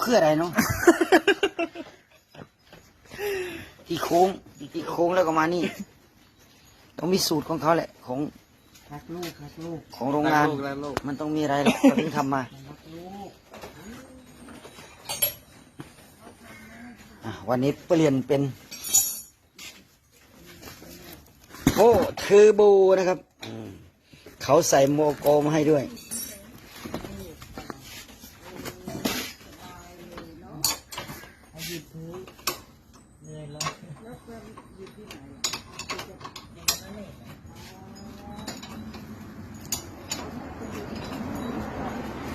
คืออะไรเนาะ ที่โค้งที่โค้งแล้วก็มานี่ ต้องมีสูตรของเขาแหละ ของรักลูกรักลูกของโรงงาน รักลูกรักลูก มันต้องมีอะไรหรอกเขาถึงทำมารักลูกอะวันนี้เปลี่ยนเป็นโอ้เทอร์โบนะครับอืมเขาใส่โมโกมาให้ด้วย ให้ห ยิบพื้นเหนื่อยแล้ว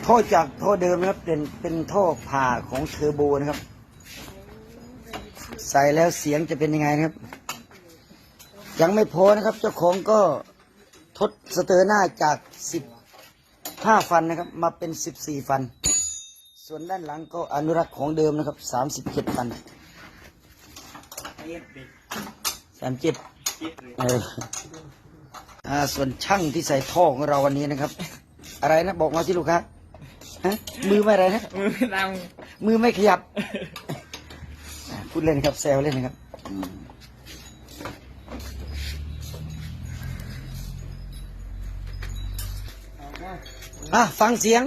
ท่อจากท่อเดิมนะครับเป็นเป็นท่อผ่าของเทอร์โบนะครับ ใส่แล้วเสียงจะเป็นยังไงนะครับ ยังไม่พอนะครับ เจ้าของก็ทดสเตอร์หน้าจากสิบห้าฟันนะครับ มาเป็นสิบสี่ฟัน ส่วนด้านหลังก็อนุรักษ์ของเดิมนะครับสามสิบเจ็ดฟันเย็บปิดสามเจ็ดคิดเลยเอออ่าส่วนช่างที่ใส่ท่อของเราวันนี้นะครับ อะไรนะบอกมาสิลูกค้าฮะมือไม่อะไรนะ มือไม่ดังมือไม่ขยับอะพูดเล่นครับแซวเล่นนะครับอืมอะฟังเสียง